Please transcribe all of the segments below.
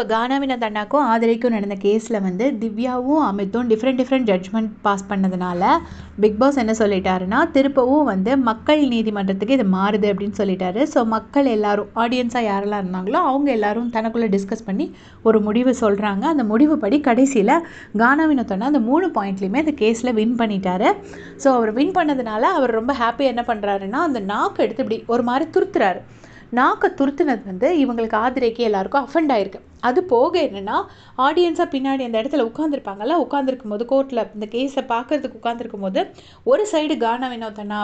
இப்போ கானாவினத் அண்ணாக்கும் ஆதரைக்கும் நடந்த கேஸில் வந்து திவ்யாவும் அமித்தும் டிஃப்ரெண்ட் டிஃப்ரெண்ட் ஜட்ஜ்மெண்ட் பாஸ் பண்ணதுனால பிக் பாஸ் என்ன சொல்லிட்டாருன்னா திருப்பவும் வந்து மக்கள் நீதிமன்றத்துக்கு இது மாறுது அப்படின்னு சொல்லிட்டாரு. ஸோ மக்கள் எல்லாரும் ஆடியன்ஸாக யாரெல்லாம் இருந்தாங்களோ அவங்க எல்லாரும் தனக்குள்ளே டிஸ்கஸ் பண்ணி ஒரு முடிவு சொல்கிறாங்க அந்த முடிவு படி கடைசியில் கானாவினத்தண்ணா அந்த மூணு பாயிண்ட்லேயுமே அந்த கேஸில் வின் பண்ணிட்டாரு. ஸோ அவர் வின் பண்ணதுனால அவர் ரொம்ப ஹாப்பியாக என்ன பண்ணுறாருன்னா அந்த நாக்கு எடுத்து இப்படி ஒரு மாதிரி துருத்துறாரு. நாக்கை துருத்துனது வந்து இவங்களுக்கு ஆதிரைக்கு எல்லாருக்கும் அஃபெண்ட் ஆயிருக்கு. அது போக என்னென்னா ஆடியன்ஸாக பின்னாடி அந்த இடத்துல உட்காந்துருப்பாங்கல்ல உட்காந்துருக்கும் போது கோர்ட்டில் இந்த கேஸை பார்க்கறதுக்கு உட்காந்துருக்கும் போது ஒரு சைடு கானா வினோதனா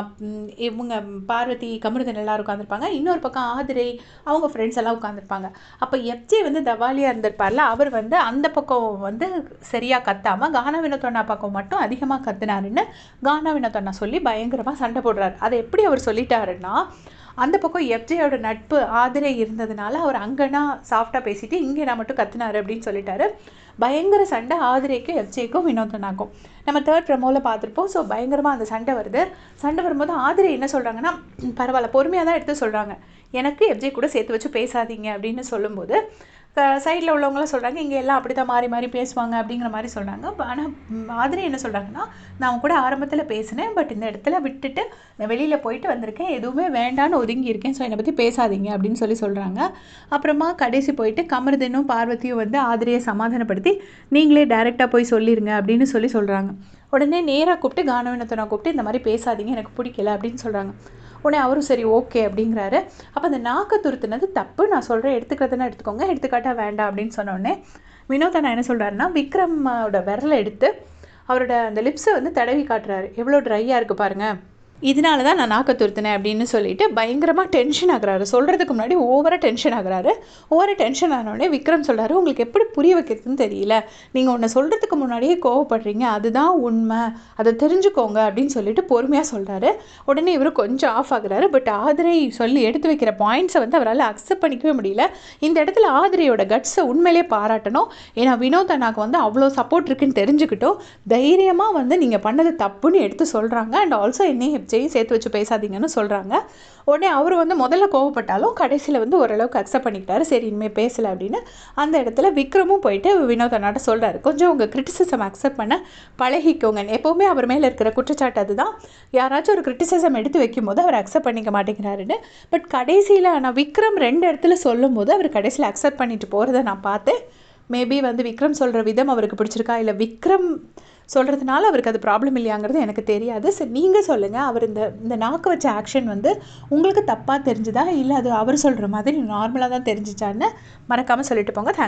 இவங்க பார்வதி கமருதன் எல்லாரும் உட்காந்துருப்பாங்க இன்னொரு பக்கம் ஆதிரை அவங்க ஃப்ரெண்ட்ஸ் எல்லாம் உட்காந்துருப்பாங்க அப்போ எப்ஜே வந்து தவாலியாக இருந்திருப்பார்ல அவர் வந்து அந்த பக்கம் வந்து சரியாக கத்தாமல் கானா வினோதனா பக்கம் மட்டும் அதிகமாக கத்துனாருன்னு கானா வினோதனா சொல்லி பயங்கரமாக சண்டை போடுறாரு. அதை எப்படி அவர் சொல்லிட்டாருன்னா அந்த பக்கம் எஃப்ஜேயோட நட்பு ஆதிரை இருந்ததுனால அவர் அங்கன்னா சாஃப்டாக பேசிட்டு இங்கே நான் மட்டும் கத்துனாரு அப்படின்னு சொல்லிட்டாரு. பயங்கர சண்டை ஆதிரைக்கும் எஃப்ஜேக்கும் வினோதனாக்கும். நம்ம தேர்ட் ப்ரமோவில் பார்த்துருப்போம். ஸோ பயங்கரமாக அந்த சண்டை வருது. சண்டை வரும்போது ஆதிரை என்ன சொல்கிறாங்கன்னா பரவாயில்ல பொறுமையாக தான் எடுத்து சொல்கிறாங்க எனக்கு எஃப்ஜே கூட சேர்த்து வச்சு பேசாதீங்க அப்படின்னு சொல்லும்போது சைடில் உள்ளவங்களாம் சொல்கிறாங்க இங்கே எல்லாம் அப்படி தான் மாறி மாறி பேசுவாங்க அப்படிங்கிற மாதிரி சொல்கிறாங்க ஆனால் மாதிரி என்ன சொல்கிறாங்கன்னா நான் அவங்க கூட ஆரம்பத்தில் பேசினேன் பட் இந்த இடத்துல விட்டுட்டு நான் வெளியில் போயிட்டு வந்திருக்கேன். எதுவுமே வேண்டான்னு ஒதுங்கி இருக்கேன். ஸோ என்னை பற்றி பேசாதீங்க அப்படின்னு சொல்லி சொல்கிறாங்க அப்புறமா கடைசி போயிட்டு கமருதனும் பார்வதியும் வந்து ஆதிரியை சமாதானப்படுத்தி நீங்களே டைரெக்டாக போய் சொல்லிடுங்க அப்படின்னு சொல்லி சொல்கிறாங்க உடனே நேராக கூப்பிட்டு கானவினத்தை நான் கூப்பிட்டு இந்த மாதிரி பேசாதீங்க எனக்கு பிடிக்கல அப்படின்னு சொல்கிறாங்க உடனே அவரும் சரி ஓகே அப்படிங்கிறாரு. அப்போ அந்த நாக்கை துருத்துனது தப்பு. நான் சொல்கிறேன் எடுத்துக்கிறதுனா எடுத்துக்கோங்க. எடுத்துக்காட்டா வேண்டாம் அப்படின்னு சொன்னோடனே வினோத் அண்ணா என்ன சொல்கிறாருன்னா விக்ரமோட விரலை எடுத்து அவரோட அந்த லிப்ஸை வந்து தடவி காட்டுறாரு. எவ்வளோ ட்ரையாக இருக்குது பாருங்கள் இதனால தான் நான் நாக்க துருத்தினேன் அப்படின்னு சொல்லிட்டு பயங்கரமாக டென்ஷன் ஆகிறாரு. சொல்கிறதுக்கு முன்னாடி ஓவராக டென்ஷன் ஆகிறாரு. ஓவராக டென்ஷன் ஆனோடனே விக்ரம் சொல்கிறாரு உங்களுக்கு எப்படி புரிய வைக்கிறதுன்னு தெரியல. நீங்கள் ஒன்று சொல்கிறதுக்கு முன்னாடியே கோவப்படுறீங்க. அதுதான் உண்மை. அதை தெரிஞ்சுக்கோங்க. அப்படின்னு சொல்லிட்டு பொறுமையாக சொல்கிறாரு உடனே இவர் கொஞ்சம் ஆஃப் ஆகுறாரு. பட் ஆதிரை சொல்லி எடுத்து வைக்கிற பாயிண்ட்ஸை வந்து அவரால் அக்செப்ட் பண்ணிக்கவே முடியல. இந்த இடத்துல ஆதிரையோட கட்ஸை உண்மையிலேயே பாராட்டணும். ஏன்னா வினோத் அண்ணாக்கு வந்து அவ்வளோ சப்போர்ட் இருக்குன்னு தெரிஞ்சுக்கிட்டோம். தைரியமாக வந்து நீங்கள் பண்ணது தப்புன்னு எடுத்து சொல்கிறாங்க அண்ட் ஆல்சோ என்னையும் ஜெய் சேர்த்து வச்சு பேசாதீங்கன்னு சொல்கிறாங்க உடனே அவர் வந்து முதல்ல கோவப்பட்டாலும் கடைசியில் வந்து ஓரளவுக்கு அக்செப்ட் பண்ணிக்கிட்டாரு. சரி இனிமேல் பேசலை அப்படின்னு அந்த இடத்துல விக்ரமும் போயிட்டு வினோத் அண்ணாட்ட சொல்கிறாரு கொஞ்சம் உங்கள் கிரிட்டிசிசம் அக்செப்ட் பண்ண பழகிக்கோங்க. எப்போவுமே அவர் மேலே இருக்கிற குற்றச்சாட்டு அதுதான். யாராச்சும் ஒரு கிரிட்டிசிசம் எடுத்து வைக்கும்போது அவர் அக்செப்ட் பண்ணிக்க மாட்டேங்கிறாருன்னு. பட் கடைசியில் ஆனால் விக்ரம் ரெண்டு இடத்துல சொல்லும் போது அவர் கடைசியில் அக்செப்ட் பண்ணிட்டு போகிறத நான் பார்த்தேன். மேபி வந்து விக்ரம் சொல்கிற விதம் அவருக்கு பிடிச்சிருக்கா? இல்லை விக்ரம் சொல்கிறதுனால அவருக்கு அது ப்ராப்ளம் இல்லையாங்கிறது எனக்கு தெரியாது. சரி நீங்கள் சொல்லுங்கள் அவர் இந்த இந்த நாக்கு வச்ச ஆக்ஷன் வந்து உங்களுக்கு தப்பாக தெரிஞ்சுதா? இல்லை அது அவர் சொல்கிற மாதிரி நார்மலாக தான் தெரிஞ்சிச்சான்னு மறக்காமல் சொல்லிட்டு போங்க. தேங்க்ஸ்